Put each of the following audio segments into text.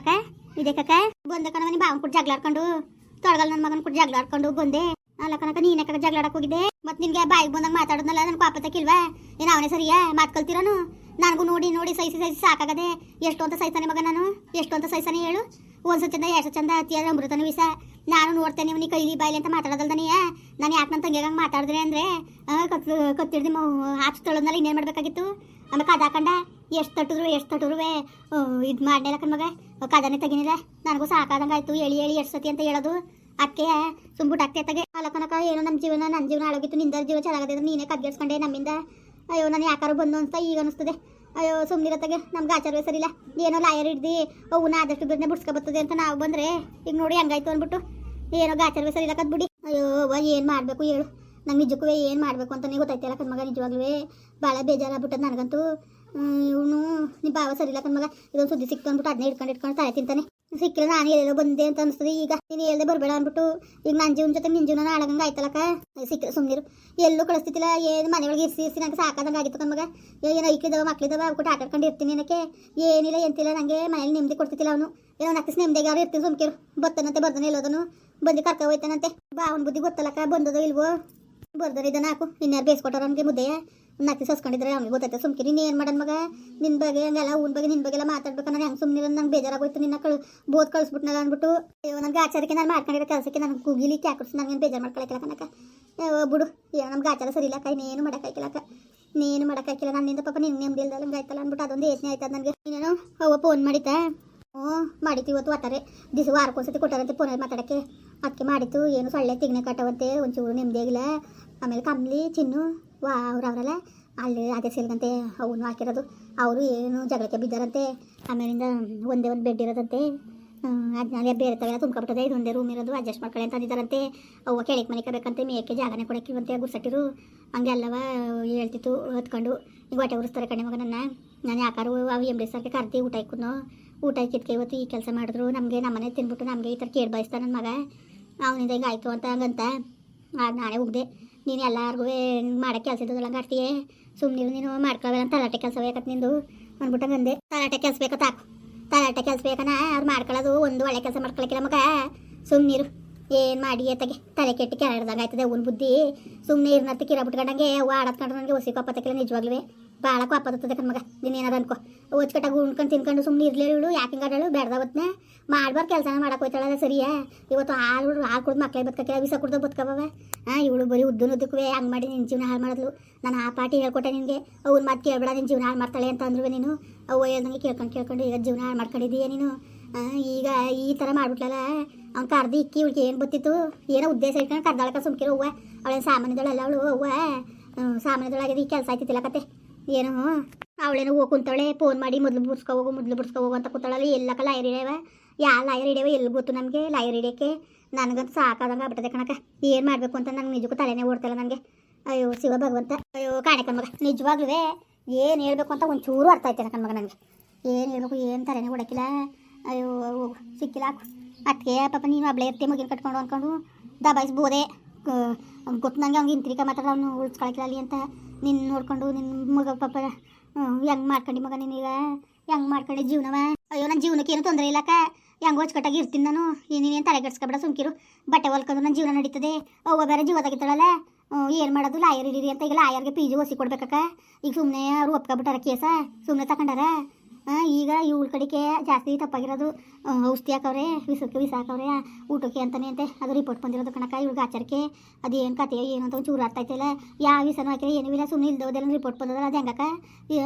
ಅಕ್ಕ, ಇದೆ ಕಕ್ಕ. ಬಂದೆ ಕಣ ಮನೆ ಬಾವನ್ ಕೂಡ ಜಗಳಾಡ್ಕೊಂಡು ತೊಳಗಲ್ ನನ್ನ ಮಗನ ಕೊಟ್ಟು ಜಗಳಾಡ್ಕೊಂಡು ಬಂದೆ. ಅಲ್ಲ ಕನಕ ನೀನೆ ಕಕ್ಕ ಜಗಳಾಡಕ್ ಹೋಗಿದ್ದೆ. ಮತ್ತೆ ನಿನ್ಗೆ ಬಾಯಿಗೆ ಬಂದಾಗ ಮಾತಾಡೋದ್ನಲ್ಲ ನನ್ ಪಾಪ ತಕ್ಕಿಲ್ವಾ ಏನ್ ಅವನೇ ಸರಿಯಾ? ಮಾತ್ ಕಲ್ತಿರೋನು? ನನಗೂ ನೋಡಿ ನೋಡಿ ಸೈಸಿ ಸೈಸಿ ಸಾಕಾಗದೆ ಎಷ್ಟು ಅಂತ ಸಹಿತಾನೆ ಮಗ ನಾನು. ಎಷ್ಟು ಅಂತ ಸಹಿಸಾನೆ ಹೇಳು. ಒಂದ್ ಚಂದ, ಎರಡು ಚಂದ ಅತಿಯಾದ ಅಮೃತನ ವಿಷ. ನಾನು ನೋಡ್ತೇನೆ ಇವನಿಗೆ ಕೈಲಿ ಬಾಯಿಲಿ ಅಂತ ಮಾತಾಡೋದಲ್ದನಿಯ ನಾನು ಯಾಕೆ ನನ್ನ ತಂಗಿಯಾಗ ಮಾತಾಡಿದ್ರೆ ಅಂದರೆ? ಕತ್ ಕತ್ತಿಡ್ದು ಹಾಚ್ ತೊಳದ್ನಲ್ಲ ಇನ್ನೇನು ಮಾಡಬೇಕಾಗಿತ್ತು? ಆಮೇಲೆ ಕದ ಹಾಕೊಂಡ ಎಷ್ಟು ತಟ್ಟಿದ್ರು ಎಷ್ಟು ತಟ್ಟಿದ್ರು ಇದು ಮಾಡಲಿಲ್ಲ ಮಗ. ಕದನೆ ತೆಗಿನಿಲ್ಲ ನನಗೂ ಸಾಕಾದಂಗೆ ಆಯಿತು ಎಳಿ ಎಳಿ ಎಷ್ಟು ಸತಿ ಅಂತ ಹೇಳೋದು. ಅಕ್ಕೆ ಸುಮ್ಬಿಟ್ಟು ಅಕ್ಕೆ ತಗೆ. ಅಲಕನಕ ಕನಕ ಏನೋ ನಮ್ಮ ಜೀವನ ನನ್ನ ಜೀವನ ಆಳೋಗಿತ್ತು. ನಿಂದ ಜೀವ ಚೆನ್ನಾಗದಿದ್ರೆ ನೀನೇ ಕದ್ಗೆಡ್ಸ್ಕೊಂಡೆ ನಮ್ಮಿಂದ. ಅಯ್ಯೋ, ನಾನು ಯಾಕಾರು ಬಂದು ಅಂತ ಈಗ ಅನಿಸ್ತದೆ. ಅಯ್ಯೋ ಸುಮ್ಮನಿರತ್ತಾಗೆ ನಮ್ಗೆ ಆಚಾರವೇ ಸರಿಲ್ಲ ಏನೋ ಲಾಯರ್ ಹಿಡ್ದು ಅವನ್ನ ಆದಷ್ಟು ಬಿಡ್ನೆ ಬಿಡ್ಸ್ಕೊಬರ್ತದೆ ಅಂತ ನಾವು ಬಂದರೆ, ಈಗ ನೋಡಿ ಹಂಗಾಯ್ತು ಅಂದ್ಬಿಟ್ಟು. ಏನೋ ಗಾಚಾರವೇ ಸರಿಲ್ಲ ಬಿಡಿ. ಅಯ್ಯೋ ಅವ್ವ ಏನು ಮಾಡಬೇಕು ಹೇಳು. ನಂಗೆ ನಿಜಕ್ಕೂ ಏನು ಮಾಡಬೇಕು ಅಂತಲೇ ಗೊತ್ತಾಯ್ತಿಲ್ಲ ಕಣ್ಮಗ ನಿಜವಾಗ್ಲೂ ಭಾಳ ಬೇಜಾರಾಗ್ಬಿಟ್ಟದ ನನಗಂತೂ. ಇವನು ನಿಮ್ಮ ಭಾವ ಸರಿಲಕತ್ ಮಗ. ಇದೊಂದು ಸುದ್ದಿ ಸಿಕ್ತು ಅಂದ್ಬಿಟ್ಟು ಅದನ್ನೇ ಇಟ್ಕೊಂಡು ಇಟ್ಕೊಂಡು ತಾಯಿ ತಿಂತಾನೆ. ಸಿಕ್ಕಿಲ್ಲ, ನಾನು ಎಲ್ಲೋ ಬಂದೆ ಅಂತ ಅನಿಸ್ತದೆ. ಈಗ ನೀನು ಹೇಳ್ದೆ ಬರಬೇಡ ಅಂದ್ಬಿಟ್ಟು, ಈಗ ನನ್ನ ಜೀವನ ಜೊತೆ ನಿನ್ನ ಜೀವನ ಆಳಗಂಗೆ ಆಯ್ತಲ್ಲಕ್ಕ? ಸಿಕ್ಕಿಲ್ಲ ಸುಮ್ಮನಿರು ಎಲ್ಲೂ ಕಳಿಸ್ತಿಲ್ಲ ಏನು ಮನೆ ಒಳಗೆ ಇರಿಸಿ ಇರಿಸಿ, ನಂಗೆ ಸಾಕಾದಂಗೆ ಆಗಿತ್ತು ಕಣ್ಮಗ ಏನೋ ಐಕ್ಳಿದಾವ, ಮಕ್ಳಿದವ ಅವ್ಬಿಟ್ಟು ಆಟ ಆಡ್ಕೊಂಡು ಇರ್ತೀನಿ ಏನಕ್ಕೆ ಏನಿಲ್ಲ, ಎಂತಿಲ್ಲ ನನಗೆ ಮನೇಲಿ ನೆಮ್ಮದಿ ಕೊಡ್ತಿಲ್ಲ ಅವನು. ಏನೋ ನಕ್ಕಿಸ್ ನೆಮ್ಮದಿಗೆ ಅವ್ರು ಇರ್ತೀನಿ ಸುಮ್ಕಿರು ಬತ್ತನಂತೆ, ಬರ್ದನೆ ಎಲ್ಲೋದನು ಬಂದು ಕರ್ಕ ಹೋಯ್ತಾನಂತೆ. ಬಾ, ಅವ್ನ ಬುದ್ಧಿ ಗೊತ್ತಲ್ಲಕ್ಕ, ಬಂದದೋ ಇಲ್ವೋ? ಬರ್ದರಿದ್ದಾನ ಹಾಕು. ಇನ್ಯಾರು ಬೇಯಿಸ್ಕೊಟ್ಟಾರ ಅವನಿಗೆ ಮುದ್ದೆ ನಾಲ್ಕು ಸಸ್ಕೊಂಡಿದ್ರೆ ಅವ್ನಿಗೆ ಗೊತ್ತೈತೆ ಸುಮ್ಕಿರಿ ನೀನು ಏನು ಮಾಡನ್ ಮಗ? ನಿನ್ನ ಬಗ್ಗೆ ಹಂಗೆಲ್ಲ, ಅವ್ನ ಬಗ್ಗೆ ನಿನ್ನ ಬಗ್ಗೆ ಎಲ್ಲ ಮಾತಾಡ್ಬೇಕು ನಾನು ಹೆಂಗೆ ಸುಮ್ಮನೆ ನಂಗೆ ಬೇಜಾರಾಗೋಯ್ತು. ನಿನ್ನ ಕಳ್, ಬೋದ್ ಕಳಿಸ್ಬಿಟ್ನಲ್ಲ ಅಂದ್ಬಿಟ್ಟು, ಅಯ್ಯೋ, ನನಗೆ ಆಚಾರಕ್ಕೆ ನಾನು ಮಾಡ್ಕೊಂಡಿರೋ ಕೆಲಸಕ್ಕೆ ನನಗೆ ಕೂಗಿಲಿ ಕ್ಯಾಕರ್ಸ್ ನನಗೇನು ಬೇಜಾರು ಮಾಡ್ಕೊಳಕ್ಕಿಲ್ಲ ಕನಕ ಬಿಡು. ಏನೋ ನಮ್ಗೆ ಆಚಾರ ಸರಿ ಇಲ್ಲ ಕೈ ನೀನು ಮಾಡೋಕ್ಕಾಯ್ಕಿಲ್ಲಕ್ಕ ನೀನು ಮಾಡೋಕ್ಕಾಯ್ಕಿಲ್ಲ ನನ್ನಿಂದ ಪಾಪ ನಿನ್ನ ನೆಮ್ಮದಿ ಇಲ್ದಲ್ಲ ಆಯ್ತಲ್ಲ ಅಂದ್ಬಿಟ್ಟು ಅದೊಂದು ಯೋಚನೆ ಆಯ್ತದ ನನಗೆ. ನೀನೇನು ಅವ್ವ ಫೋನ್ ಮಾಡಿತ ಹ್ಞೂ ಮಾಡಿತ್ತು ಇವತ್ತು ಒತ್ತಾರೆ ದಿವಸ ವಾರಕ್ಕೊಂದ್ಸತಿ ಕೊಟ್ಟಾರಂತೆ ಫೋನಲ್ಲಿ ಮಾತಾಡೋಕ್ಕೆ. ಅದಕ್ಕೆ ಮಾಡಿತ್ತು ಏನು ಸೊಳ್ಳೆ ತಿಗ್ನೆ ಕಟ್ಟವಂತೆ ಒಂಚೂರು ನೆಮ್ಮದಿ ಆಗಿಲ್ಲ ಆಮೇಲೆ ಕಮ್ಲಿ, ಚಿನ್ನು ವಾ ಅವ್ರು ಅವರಲ್ಲ ಅಲ್ಲಿ ಅದೇ ಸೇಲ್ಗಂತೆ ಅವನು ಹಾಕಿರೋದು. ಅವರು ಏನು ಜಗಳಕ್ಕೆ ಬಿದ್ದಾರಂತೆ. ಆಮೇಲಿಂದ ಒಂದೇ ಒಂದು ಬೆಡ್ ಇರೋದಂತೆ. ಅದನ್ನ ಬೇರೆ ತಗ ತುಂಬ್ಕೊಬಿಟ್ಟದೆ ಒಂದೇ ರೂಮ್ ಇರೋದು. ಅಡ್ಜಸ್ಟ್ ಮಾಡ್ಕೊಳ್ಳಿ ಅಂತ ಅಂದಿದ್ದಾರಂತೆ. ಅವ್ವ ಕೇಳಿಕ್ ಮನೆ ಕಬೇಕಂತೆ ಮೇಯಕ್ಕೆ ಜಾಗನೇ ಕೊಡಕ್ಕಿವಂತೆ ಗುರ್ಸಟ್ಟಿರು. ಹಂಗೆ ಅಲ್ಲವ ಹೇಳ್ತಿತ್ತು, ಹೊತ್ಕೊಂಡು. ಈಗ ಹೊಟ್ಟೆ ಉರಿಸ್ತಾರೆ ಕಣೆ ಮಗ ನನ್ನ ನಾನು ಯಾಕಾರು ಅವು ಎಂ ಡಿ ಸರ್ಗೆ ಕರ್ತಿ ಊಟ ಇಕ್ಕುನು ಊಟ ಇಕ್ಕಿದ್ಕೆ ಇವತ್ತು ಈ ಕೆಲಸ ಮಾಡಿದ್ರು. ನಮಗೆ ನಮ್ಮನೆ ತಿನ್ಬಿಟ್ಟು ನಮಗೆ ಈ ಥರ ಕೇಳಿ ಬಯಸ್ತಾನೆ ನನ್ನ ಮಗ. ಅವನಿಂದ ಹಿಂಗೆ ಆಯಿತು ಅಂತ ಹಂಗಂತ. ಆಗ ನಾನೇ ಹೋಗ್ದೆ ನೀನು ಎಲ್ಲಾರ್ಗೂ ಮಾಡೋ ಕೆಲಸ ಇದ್ದದಲ್ಲ ಮಾಡ್ತೀಯ? ಸುಮ್ಮನೆ ನೀನು ಮಾಡ್ಕೊಬೇಡ ತಲಾಟೆ ಕೆಲಸ ಬೇಕತ್ ನಿಂದು. ಅಂದ್ಬಿಟ್ಟು ಬಂದೆ ತಲಾಟೆ ಕೆಲಸ ಬೇಕಾ ಹಾಕು ತಲಾಟೆ ಕೆಲಸ ಬೇಕನ ಅವ್ರು ಮಾಡ್ಕೊಳ್ಳೋದು ಒಂದು ಒಳ್ಳೆ ಕೆಲಸ ಮಾಡ್ಕೊಳಕ್ಕಿಲ್ಲ ಮಗ. ಸುಮ್ಮನಿರು ಏನು ಮಾಡಿ ಎತ್ತಗೆ? ತಲೆ ಕೆಟ್ಟು ಕೆಳಡ್ದಂಗೆ ಆಯ್ತದೆ ಅವ್ನ ಬುದ್ಧಿ. ಸುಮ್ಮನೆ ಇರ್ನತ್ತಿ ಕಿರ ಬಿಟ್ಕೊಂಡಂಗೆ ನನಗೆ ಹೊಸಿ ಕೊಪ್ಪತ್ತಕ್ಕಿಲ್ಲ ನಿಜವಾಗ್ಲೂ ಭಾಳ ಕೋಪತ್ತದ ಕಣ್ಮಗ ನೀನೇನಾರ ಅನ್ಕೋ. ಓಚ್ಕಟ್ಟಾಗ ಉಣ್ಕೊಂಡು ತಿನ್ಕೊಂಡು ಸುಮ್ಮನೆ ಇರ್ಲೇ ಇಳು ಯಾಕೆ ಹಿಂಗೆ ಆಡಳು ಬೇಡ್ದವತ್ನ ಮಾಡ್ಬಾರ್ದು ಕೆಲಸನ ಮಾಡಕ್ಕೆ ಹೋಯ್ತಾಳಲ್ಲ ಸರಿಯಾ? ಇವತ್ತು ಹಾಲು ಹಾಲು ಕುಡ್ದು ಮಕ್ಳಿಗೆ ಬದುಕಕ್ಕೆ ವಿಸ ಕುಡ್ದು ಬದುಕಬವ ಹಾಂ ಇವಳು ಬರೀ ಉದ್ದನ ಉದ್ದಕ್ಕೂ ಹಂಗೆ ಮಾಡಿ ನಿನ್ನ ಜೀವನ ಹಾಳು ಮಾಡಿದ್ಲು. ನಾನು ಆ ಪಾಟಿ ಹೇಳ್ಕೊಟ್ಟೆ ನಿನಗೆ. ಅವ್ನ ಮಾತು ಕೇಳಬೇಡ ನಿನ್ನ ಜೀವನ ಹಾಳು ಮಾಡ್ತಾಳೆ ಅಂತ ಅಂದ್ರು ನೀನು. ಅವ್ವ ಹೇಳ್ದಂಗೆ ಕೇಳ್ಕೊಂಡು ಕೇಳ್ಕೊಂಡು, ಈಗ ಜೀವನ ಹಾಳು ಮಾಡ್ಕೊಂಡಿದ್ದೀಯ ನೀನು? ಈಗ ಈ ಥರ ಮಾಡ್ಬಿಟ್ಲಲ್ಲ? ಅವ್ನು ಕರ್ದು ಇಕ್ಕಿ, ಇವಳಿಗೆ ಏನು ಬತ್ತಿತ್ತು ಏನೋ ಉದ್ದೇಶ ಇಟ್ಕೊಂಡು ಕರ್ದಾಳಕ ಸುಮ್ಕಿರೋ ಅವ್ವ. ಅವಳೇನು ಸಾಮಾನ್ಯದಳಲ್ಲ ಅವಳು ಅವ್ವ? ಸಾಮಾನ್ಯದೊಳಗೆ ಈ ಕೆಲಸ ಆಯ್ತಿತ್ತಿಲ್ಲ ಕತೆ? ಏನು? ಅವಳೇನೋ ಹೋಗಿ ಕುಂತಾಳೆ ಫೋನ್ ಮಾಡಿ ಮೊದಲು ಬಿಡ್ಸ್ಕೊ ಹೋಗು, ಮೊದಲು ಬಿಡ್ಸ್ಕೊ ಹೋಗು ಅಂತ ಕೂತಾಳಲ್ಲ ಎಲ್ಲಕ್ಕ ಲಾಯರ್ ಹಿಡಿಯವ ಯಾ ಲಾಯರ್ ಹಿಡಿಯವ ಎಲ್ಲಿ ಗೊತ್ತು ನಮಗೆ? ಲಾಯರ್ ಹಿಡಿಯೋಕ್ಕೆ ನನಗಂತೂ ಸಾಕಾದಂಗೆ ಆಗ್ಬಿಟ್ಟದೆ ಕಣಕ ಏನು ಮಾಡಬೇಕು ಅಂತ ನಂಗೆ ನಿಜಕ್ಕೂ ತಲೆನೇ ಓಡ್ತಿಲ್ಲ ನನಗೆ ಅಯ್ಯೋ, ಶಿವ ಭಗವಂತ. ಅಯ್ಯೋ, ಕಾಣೆ ಕಣ್ಮಗ. ನಿಜವಾಗ್ಲೂ ಏನು ಹೇಳ್ಬೇಕು ಅಂತ ಒಂಚೂರು ಅರ್ಥ ಆಯ್ತಾನೆ ಕಣ್ಮಗ ನನಗೆ. ಏನು ಹೇಳ್ಬೇಕು, ಏನು ತಲೆನೇ ಓಡಕ್ಕಿಲ್ಲ ಅಯ್ಯೋ, ಸಿಕ್ಕಿಲ್ಲ. ಹಾಕು ಅದಕ್ಕೆ ಪಾಪ ನೀನು ಒಬ್ಳೆ ಇರ್ತೀಯ ಮಗಿನ ಕಟ್ಕೊಂಡು ಅಂದ್ಕೊಂಡು ದಬಾಯಿಸ್ಬೋದೆ. ಗೊತ್ತು ನಂಗೆ ಅವ್ನಿಗೆ ಇಂತ್ರಿಕ ಮಾತಾಡ ಅವನು ಉಳಿಸ್ಕೊಳಕಿಲ್ಲ ಅಲ್ಲಿ ಅಂತ ನಿನ್ನ ನೋಡ್ಕೊಂಡು ನಿನ್ನ ಮಗ ಪಾಪ ಹೆಂಗೆ ಮಾಡ್ಕೊಂಡು ಮಗ ನೀನೀಗ ಹೆಂಗೆ ಮಾಡ್ಕೊಂಡೆ ಜೀವನವ? ಅಯ್ಯೋ ನನ್ನ ಜೀವನಕ್ಕೆ ಏನು ತೊಂದರೆ ಇಲ್ಲಕ್ಕ. ಹೆಂಗೆ ಹೊಚ್ಕಟ್ಟಾಗಿ ಇರ್ತೀನಿ ನಾನು. ಏನೇನು ತಲೆ ಕೆಡ್ಸ್ಕೊಬೇಡ, ಸುಮ್ಕಿರು. ಬಟ್ಟೆ ಹೊಲ್ಕೊಂಡು ನನ್ನ ಜೀವನ ನಡೀತದೆ. ಅವ್ವ ಬೇರೆ ಜೀವದಾಗಿತ್ತಾಳಲ್ಲ ಏನು ಮಾಡೋದು? ಲಾಯರ್ ಇರಿ ಅಂತ ಈಗ ಲಾಯರ್ಗೆ ಪಿ ಜಿ ಓಸಿ ಕೊಡ್ಬೇಕಕ್ಕ. ಈಗ ಸುಮ್ಮನೆ ಅವ್ರು ಒಪ್ಕೊಬಿಟ್ಟಾರ ಕೇಸ. ಸುಮ್ಮನೆ ತಗೊಂಡಾರ? ಈಗ ಇವಳ ಕಡೆಗೆ ಜಾಸ್ತಿ ತಪ್ಪಾಗಿರೋದು ಔಷಧಿ ಹಾಕವ್ರೆ ವಿಸಕ್ಕೆ ವಿಸ ಹಾಕವ್ರೆ ಊಟಕ್ಕೆ ಅಂತಾನೆ ಅಂತೆ. ಅದು ರಿಪೋರ್ಟ್ ಬಂದಿರೋದು ಕಣಕ ಇವ್ಳಿಗೆ ಆಚಾರಕ್ಕೆ. ಏನು ಕತೆ, ಏನು ಅಂತ ಒಂಚೂರು ಅರ್ಥ ಆಯ್ತಿಲ್ಲ ಯಾವ ವಿಸನೂ ಹಾಕಿದ್ರೆ ಏನೂ ಇಲ್ಲ ಸುಮ್ಮನೆ ಇಲ್ದೋದೆಲ್ಲ ರಿಪೋರ್ಟ್ ಬಂದದ ಅದು ಹೆಂಗಕ್ಕ.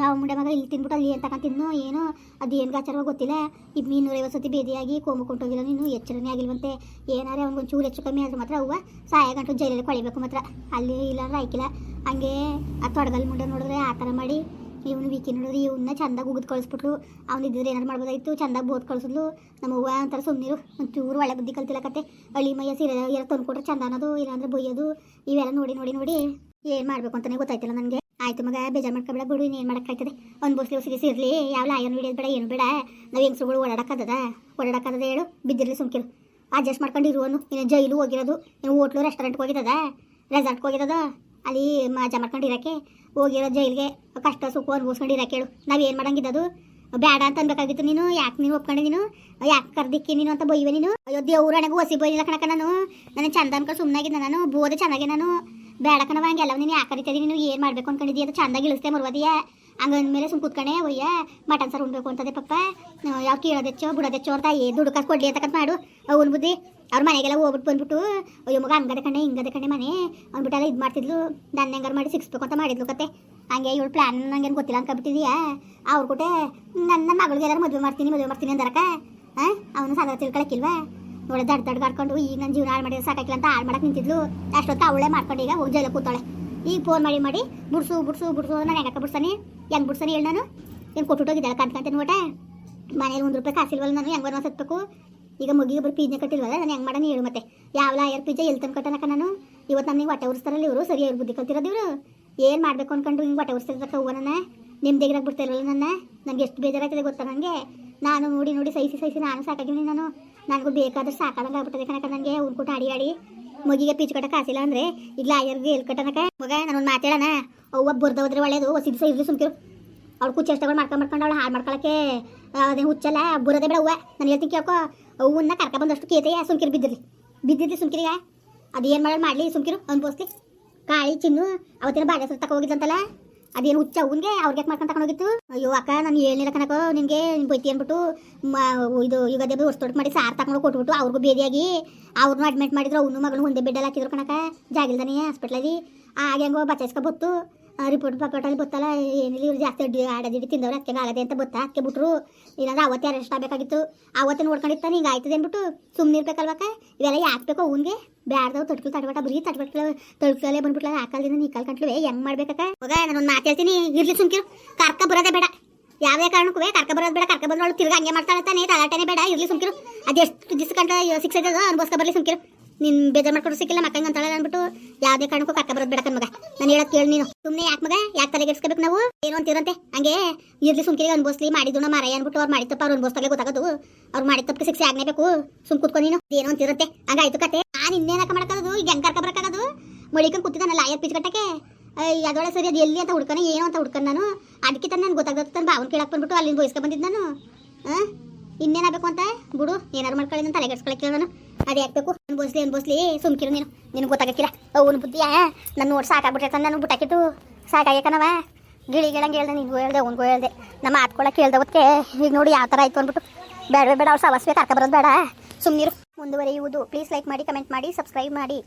ಆ ಮುಂಡೆ ಮಗ ಇಲ್ಲಿ ತಿಂದ್ಬಿಟ್ಟು ಅಲ್ಲಿ ಏನು ತಗೊಂಡು ತಿನ್ನು ಏನು ಅದು ಏನು ಗಾಚಾರ ಗೊತ್ತಿಲ್ಲ. ಈ ಇನ್ನೂರೈವತ್ತು ಸತಿ ಬೇದಿಯಾಗಿ ಕೋಮು ಕೊಂಟೋಗಿಲ್ಲ ನೀನು, ಎಚ್ಚರನೇ ಆಗಿಲ್ವಂತೆ. ಏನಾರೇ ಒಂದು ಒಂಚೂರು ಹೆಚ್ಚು ಕಮ್ಮಿ ಆದ್ರೆ ಮಾತ್ರ ಅವ್ವ ಸಹಾಯ ಗಂಟು ಜೈಲಲ್ಲಿ ಕೊಳಿಬೇಕು ಮಾತ್ರ. ಅಲ್ಲಿ ಇಲ್ಲಾಂದ್ರೆ ಆಯ್ಕಿಲ್ಲ. ಹಂಗೆ ಆ ತೊಡಗಲ್ ಮುಂಡೆ ನೋಡಿದ್ರೆ ಆ ಥರ ಮಾಡಿ ಇವನು ವಿಕಿ ನೋಡಿದ್ರೆ ಇವನ್ನ ಚಂದಾಗಿ ಉಗಿದು ಕಳಿಸ್ಬಿಟ್ಲು. ಅವ್ನು ಇದ್ದಿದ್ರೆ ಏನಾರು ಮಾಡ್ಬೋದಾಯ್ತು? ಚಂದಾಗಿ ಬೋದ್ ಕಳಿಸಿದ್ಲು. ನಮ್ಮ ಅವ್ವ ಅಂತಾರ ಸುಮ್ಮನಿರು ಒಂಚೂರು ಒಳ್ಳೆ ಬುದ್ಧಿ ಕಲ್ತಿಲ್ಲ ಕತೆ. ಹಳ್ಳಿ ಮೈಯ ಸೀರೆ ಯಾರು ತಂದು ಚಂದ ಅನ್ನೋದು, ಇಲ್ಲಾಂದ್ರೆ ಬೊಯ್ಯೋದು, ಇವೆಲ್ಲ ನೋಡಿ ನೋಡಿ ನೋಡಿ ಏನು ಮಾಡಬೇಕು ಅಂತಲೇ ಗೊತ್ತಾಯ್ತಿಲ್ಲ ನನಗೆ. ಆಯ್ತು ಮಗ, ಬೇಜಾರು ಮಾಡ್ಕೊಬೇಡ ಬಿಡು, ಇನ್ನೇನು ಮಾಡೋಕ್ಕಾಯ್ತದೆ. ಒಂದು ಬಸ್ಲಿ ಉಸಿರಿ ಸಿರ್ಲಿ, ಯಾವ ಲಾಯನ್ ಹಿಡಿಯೋದು ಬೇಡ, ಏನು ಬೇಡ. ನಾವು ಹೆಂಗಸುಗಳು ಓಡಾಡಕ್ಕದ ಓಡಾಡಕ್ಕದ ಹೇಳು, ಬಿದ್ದಿರಲಿ ಸುಮ್ಕಿರು. ಅಡ್ಜಸ್ಟ್ ಮಾಡ್ಕೊಂಡು ಇರುವನು ಇನ್ನು ಜೈಲು ಹೋಗಿರೋದು. ಇನ್ನು ಹೋಟ್ಲು ರೆಸ್ಟೋರೆಂಟ್ಗೆ ಹೋಗಿದ್ದದ ರೆಸಾರ್ಟ್ಗೆ ಹೋಗಿದ್ದದ ಅಲ್ಲಿ ಮಜಾ ಮಾಡ್ಕೊಂಡಿರಕ್ಕೆ ಹೋಗಿರೋ ಜೈಲಿಗೆ ಕಷ್ಟ ಸುಖ ಅನ್ಭವಿಸ್ಕೊಂಡು ಇರೋಕೆ ಹೇಳು ನಾವು ಏನು ಮಾಡಂಗಿದ್ದದು ಬೇಡ ಅಂತ ಅನ್ಬೇಕಾಗಿತ್ತು ನೀನು. ಯಾಕೆ ನೀನು ಒಪ್ಕೊಂಡೆ ನೀನು? ಯಾಕೆ ಕರ್ದಿಕ್ಕಿ ನೀನು ಅಂತ ಬೈವೆ ನೀನು? ಅಯ್ಯೋ, ದೇವ್ರ ನನಗೆ ಒಸಿ ಬೈಲಿಲ್ಲ ಕಣಕ ನಾನು. ನನ್ನ ಚಂದ ಅನ್ಕೊಂಡು ಸುಮ್ಮನಾಗಿದ್ದೆ ನಾನು. ಬೋದೆ ಚೆನ್ನಾಗಿ ನಾನು. ಬೇಡ ಕಣವ ಹಂಗೆಲ್ಲ ನೀನು ಯಾಕೆ ಕರಿತಿದ್ದಿ ನೀನು ಏನು ಮಾಡಬೇಕು ಅನ್ಕೊಂಡಿದ್ದೀಯ? ಅದು ಚಂದಾಗಿ ಇಳಿಸ್ತೇ ಮರ್ವದಿಯ. ಹಂಗಂದ್ಮೇಲೆ ಸುಮ್ ಕೂತ್ಕೊಂಡೆ ಒಯ್ಯ. ಮಟನ್ ಸಾರು ಉಣ್ಬೇಕು ಅಂತದೆ ಪಪ್ಪ. ಯಾವ ಕೀಳೋದೆಚ್ಚೋ, ಬಿಡೋದೆಚ್ಚೋ ಅಂತ ಏ ದುಡ್ಡು ಕಾಸು ಕೊಡ್ಲಿ ಅಂತಕ್ಕಂತ ಮಾಡು. ಅವ್ನು ಬುದ್ಧಿ. ಅವ್ರ ಮನೆಗೆಲ್ಲ ಹೋಗ್ಬಿಟ್ಟು ಬಂದ್ಬಿಟ್ಟು, ಅಯ್ಯೋ ಮಗ, ಹಂಗದ ಕಣೆ, ಹಿಂಗದ ಕಣೆ ಮನೆ. ಅಂದ್ಬಿಟ್ಟೆಲ್ಲ ಇದು ಮಾಡ್ತಿದ್ಲು. ನನ್ನ ಹೆಂಗಾರು ಮಾಡಿ ಸಿಕ್ಸ್ಬೇಕು ಅಂತ ಮಾಡಿದ್ಲು ಕತೆ. ಹಂಗೆ ಇವಳು ಪ್ಲ್ಯಾನ್ ನಂಗೇನು ಗೊತ್ತಿಲ್ಲ ಅನ್ಕೊಬಿಟ್ಟಿದ್ಯಾ ಅವ್ರ ಕೂಟೆ, ನನ್ನ ನನ್ನ ಮದುವೆ ಮಾಡ್ತೀನಿ ಮದುವೆ ಮಾಡ್ತೀನಿ ಅಂದರಕ ಹಾಂ ಅವನು ಸಾಲ ತಿಳ್ಕೊಳಕ್ಕಿಲ್ವಾ ನೋಡ ದಡ್ ದಡ್ ಆಡ್ಕೊಂಡು ಈಗ ನನ್ನ ಜೀವನ ಹಾಳು ಮಾಡಿದ್ರೆ ಸಾಕಾಗಿಲ್ಲ ಅಂತ ಹಾಳು ಮಾಡಕ್ಕೆ ನಿಂತಿದ್ಲು. ಅಷ್ಟೊತ್ತು ಅವಳೇ ಮಾಡ್ಕೊಂಡು ಈಗ ಹೋಗಿ ಜೈಲ ಕೂತಾಳೆ. ಈಗ ಫೋನ್ ಮಾಡಿ ಮಾಡಿ, ಬಿಡ್ಸು ಬಿಡ್ಸು ಬಿಡ್ಸು, ನಾನು ಹೆಂಗಕ್ಕ ಬಿಡ್ಸಾನೆ? ಹೆಂಗೆ ಬಿಡ್ಸಾನೆ ಹೇಳಿ ನಾನು? ಏನು ಕೊಟ್ಟುಟ್ಟೋಗಿದ್ದಲ್ಲ ಕಂತ್ಕಂತೀನಿ ನೋಟ ಮನೇಲಿ ಒಂದು ರೂಪಾಯಿ ಕಾಸಿಲ್ವಲ್ಲ ನಾನು, ಹೆಂಗೆ ಸತ್ಬೇಕು ಈಗ ಮುಗಿಗೆ ಬರೀ ಪೀಜ್ನ ಕಟ್ಟಿಲ್ವಲ್ಲ, ನಾನು ಹೆಂಗೆ ಮಾಡೋಣ ಹೇಳು ಮತ್ತೆ. ಯಾವ ಲಾಯರ್ ಪೀಜ ಎಲ್ಲಿ ತಂದು ಕಟ್ಟನಕ ನಾನು? ಇವತ್ತು ನಮಗೆ ಹೊಟ್ಟೆ ಉರಿಸ್ತಾರಲ್ಲ ಇವರು ಸರಿ ಅವ್ರು ಬುದ್ಧಿ ಕಲ್ತಿರೋದು ಇವರು. ಏನು ಮಾಡಬೇಕು ಅಂದ್ಕೊಂಡು ಹಿಂಗೆ ಹೊಟ್ಟೆ ಉರಿಸ್ತಿರ್ತಕ್ಕ ಹೂವು ನನ್ನ? ಬಿಡ್ತಾ ಇರಲ್ಲ ನನ್ನ? ನನಗೆ ಎಷ್ಟು ಬೇಜಾರಾಗ್ತದೆ ಗೊತ್ತಾ ನನಗೆ ನಾನು ನೋಡಿ ನೋಡಿ ಸಹಿಸಿ ಸಹಿಸಿ ನಾನು ಸಾಕಾಗಿದ್ದೀನಿ ನಾನು. ನನಗೂ ಬೇಕಾದ್ರೆ ಸಾಕಾದಂಗೆ ಆಗ್ಬಿಟ್ಟದೆ ಕಣಕ ನನಗೆ ಉನ್ಕೊಟ್ಟು ಆಡಿ ಆಡಿ. ಮಗಿಗೆ ಪೀಚ್ ಕಟ್ಟಕ್ಕೆ ಕಾಸಿಲ್ಲ ಅಂದರೆ ಈಗ ಲಾಯರ್ಗೆ ಎಲ್ಲಿ ಕಟ್ಟನಕ? ಮಗ, ನಾನೊಂದು ಮಾತಾಡೋಣ ಅವ್ವ ಬುರ್ದ ಹೋದ್ರೆ ಒಳ್ಳೇದು ಸಹ ಇರ್ಲಿ ಸುಮ್ಕಿರು. ಅವ್ಳು ಕುಚ್ಚೆಷ್ಟಗಳು ಮಾಡ್ಕೊಂಡು ಮಾಡ್ಕೊಂಡು ಅವಳು ಹಾಳು ಮಾಡ್ಕೊಳಕ್ಕೆ. ಅದೇ ಹುಚ್ಚಲ್ಲ ಬುರದೇ ಬೇಡ ಅವ್ವ. ನಾನು ಹೇಳ್ತೀನಿ ಕೇಳ್ಕೊ. ಹೂವನ್ನ ಕರ್ಕ ಬಂದಷ್ಟು ಕೇತೆಯ ಸುಮ್ಕಿರು ಬಿದ್ದಿರಲಿ. ಬಿದ್ದಿದ್ಲಿ ಸುಮ್ಕಿರಿಗ ಏನು ಮಾಡೋದು ಮಾಡಲಿ ಸುಮ್ಕಿರು ಅನ್ಬೋಸ್ಲಿ ಕಾಳಿ ಚಿನ್ನು, ಅವತ್ತಿನ ಬಾಳೆ ಸುತ್ತ ಹೋಗಿದ್ದಂತಲ್ಲ ಅದೇನು ಹುಚ್ಚ ಹೂನ್ಗೆ ಅವ್ರಿಗೆ ಮಾಡ್ಕೊಂಡು ತಗೊಂಡೋಗಿತ್ತು ಅಯ್ಯೋ ಅಕ್ಕ, ನಾನು ಹೇಳಿಲ್ಲ ಕಣಕೋ ನಿನಗೆ, ನಿನ್ ಬೈತಿ ಅಂದ್ಬಿಟ್ಟು ಇದು ಯುಗಾದಿ ಬಿ ಹೊಸ್ತೊಟ್ಟು ಮಾಡಿ ಸಾರು ತಗೊಂಡು ಕೊಟ್ಬಿಟ್ಟು ಅವ್ರಿಗೂ ಬೇದಿಯಾಗಿ ಅವ್ರನ್ನೂ ಅಡ್ಮಿಟ್ ಮಾಡಿದ್ರು, ಅವನು ಮಗಳು ಒಂದೇ ಬೆಡ್ಡಲ್ಲಿ ಹಾಕಿದ್ರು ಕಣಕ. ಜಾಗಿಲ್ದಾನೆ ಹಾಸ್ಪಿಟ್ಲಲ್ಲಿ ಆಗ ಹೆಂಗೋ ಬಚಾಯಿಸ್ಕೊ ಬತ್ತು. ರಿಪೋರ್ಟ್ ಪಾಪಟಲ್ಲಿ ಗೊತ್ತಲ್ಲ ಏನಿಲ್ಲ, ಇವ್ರು ಜಾಸ್ತಿ ಆಡದಿಡಿ ತಿಂದವ್ರು ಅಕ್ಕೆ ಆಗದೆ ಅಂತ ಗೊತ್ತಾ ಅದಕ್ಕೆ ಬಿಟ್ರು ಇಲ್ಲಾಂದ್ರೆ ಅವತ್ತೇ ಅರೆಸ್ಟ್ ಆಗಬೇಕಾಗಿತ್ತು ಅವತ್ತೇ ನೋಡ್ಕೊಂಡಿರ್ತಾನೆ ಹಿಂಗೆ ಆಯ್ತದೆ ಅಂದ್ಬಿಟ್ಟು ಸುಮ್ಮನೆ ಇರ್ಬೇಕಲ್ವಕ್ಕ ಇವೆಲ್ಲ ಯಾಕೆ ಬೇಕೋ ಅವ್ನಿಗೆ? ಬ್ಯಾಡ್ದವ್ ತಟ್ಕಲ್ ತಡ್ಬಟ ಬರೀ ತಟ್ಬಟ್ಲ ತಳ್ಕಲೇ ಬಂದ್ಬಿಟ್ಲ ಹಾಕಲ್ದಿಂದ ನೀ ಕಾಲ್ ಕಂಟ್ಲುವೆ ಹೆಂಗ್ ಮಾಡ್ಬೇಕಕ್ಕ? ಹೋಗ ಮಾತು ಹೇಳ್ತೀನಿ, ಇರ್ಲಿ ಸುಮ್ಕಿರು ಕರ್ಕ ಬರೋದೇ ಬೇಡ. ಯಾವುದೇ ಕಾರಣಕ್ಕೂ ಕರ್ಕ ಬರೋದು ಬೇಡ, ಕರ್ಕ ಬಂದ್ರೆ ತಿರ್ಗಿ ಹಂಗೆ ಮಾಡ್ತಾಳೆ ತಾನೇ ತಲಾಟೆನೇ ಬೇಡ, ಇರ್ಲಿ ಸುಮ್ಕಿರು ಅದೆಷ್ಟು ದಿವಸ ಕಂಡ ಇದೆ ಅನ್ಬೋಸ್ಕೊ ಬರ್ಲಿ ಸುಮ್ಕಿರು ನಿನ್ ಬೇಜಾರ್ ಮಾಡ್ಕೊಂಡು ಸಿಕ್ಕಿಲ್ಲ ಮಕ್ಕಂಗೆ ಅಂತಾಳೆ ಅಂದ್ಬಿಟ್ಟು ಯಾವ್ದೇ ಕಾರಣಕ್ಕೂ ಕಕ್ಕ ಬರೋದು ಬೇಡ ಮಗ. ನಾನು ಹೇಳೋದು ಕೇಳಿ ನೀನು. ಸುಮ್ಮನೆ ಯಾಕೆ ಮಗ? ಯಾಕೆ ತಲೆಗೆಡ್ಸ್ಕೋಬೇಕು ನಾವು? ಏನು ಅಂತಿರಂತೆ ಹಂಗೆ ಇರ್ಲಿ ಸುಮ್ಕಿ ಅನ್ಬೋಸ್ಲಿ ಮಾಡಿದ್ದು ನಮ್ಮ ಮರ ಅನ್ಬಿಟ್ಟು ಅವ್ರು ಮಾಡಿದ್ದಪ್ಪ ಅವ್ರು ಅನ್ಬೋಸ್ತಾಗೆ ಗೊತ್ತಾಗೋದು. ಅವ್ರು ಮಾಡಿದ ತಪ್ಪಿಗೆ ಶಿಕ್ಷೆ ಆಗ್ನೇಬೇಕು ಸುಮ್ ಕುತ್ಕೊಂಡು ನೀನು. ಏನೋ ಅಂತಿರಂತೆ ಹಂಗಾಯ್ತು ಕತೆ. ನಾನು ಇನ್ನೇನಕ್ಕ ಮಾಡ್ಕೋದು ಈಗ ಹೆಂಗ್ ಕರ್ಕ ಬರ್ಕಾಗದು ಮಳಿಕೊಂಡು ಕೂತಿದ್ದಾನಲ್ಲ ಲಾಯರ್ ಪೀಚ್ ಕಟ್ಟಕ್ಕೆ ಅದೊಳೆ ಸರಿ, ಅದು ಎಲ್ಲಿ ಅಂತ ಹುಡ್ಕೊಂಡು ಏನು ಅಂತ ಹುಡ್ಕೊಂಡು ನಾನು. ಅದಕ್ಕೆ ತಾನು ನನ್ಗೆ ಗೊತ್ತಾಗುತ್ತೆ ತಾನು ಬಾವನ್ ಕೇಳಕ್ಕೆ ಬಂದ್ಬಿಟ್ಟು ಅಲ್ಲಿಂದ ಬಯಸ್ಕೊಂಡು ಬಂದಿದ್ದು ನಾನು. ಹಾಂ? ಇನ್ನೇನಾಗಬೇಕು ಅಂತ? ಬಿಡು, ಏನಾರು ಮಾಡ್ಕೊಳ್ಳಿ, ನಾನು ತಲೆಗೆಡ್ಸ್ಕೊಳಕ್ಕೆ ನಾನು. ಅದೇ ಆಗ್ಬೇಕು. ಅನ್ಬೋಸ್ಲಿ ಅನ್ಬೋಸ್ಲಿ ಸುಮ್ಕಿರು ನೀನು. ನಿನಗೆ ಗೊತ್ತಾಗಕ್ಕಿಲ್ಲ. ಅವನು ಬುದ್ಧಿಯ ನನ್ನ ನೋಡಿ ಸಾಕಾಗ್ಬಿಟ್ಟೈತೆ ನಾನು ಬುಟ್ಟಾಕಿಟ್ಟು ಸಾಕಾಗ್ಯಾಕನವ ಗಿಳಿ ಗಿಳಂಗೆ ಹೇಳ್ದೆ, ನಿನ್ಗೂ ಹೇಳ್ದೆ, ಅವ್ನಿಗೂ ಹೇಳ್ದೆ. ನಮ್ಮ ಆತ್ಕೊಳಕ್ಕೆ ಹೇಳ್ದೆ ಹೊತ್ತಿಗೆ ಈಗ ನೋಡಿ ಯಾವ ಥರ ಆಯ್ತು ಅಂದ್ಬಿಟ್ಟು. ಬೇಡ ಬೇಡ, ಅವ್ರು ಸವಸ್ಬೇಕು ಕರ್ಕ ಬರೋದು ಬೇಡ. ಸುಮ್ಮನಿರು ಮುಂದುವರಿಯುವುದು. ಪ್ಲೀಸ್ ಲೈಕ್ ಮಾಡಿ ಕಮೆಂಟ್ ಮಾಡಿ ಸಬ್ಸ್ಕ್ರೈಬ್ ಮಾಡಿ.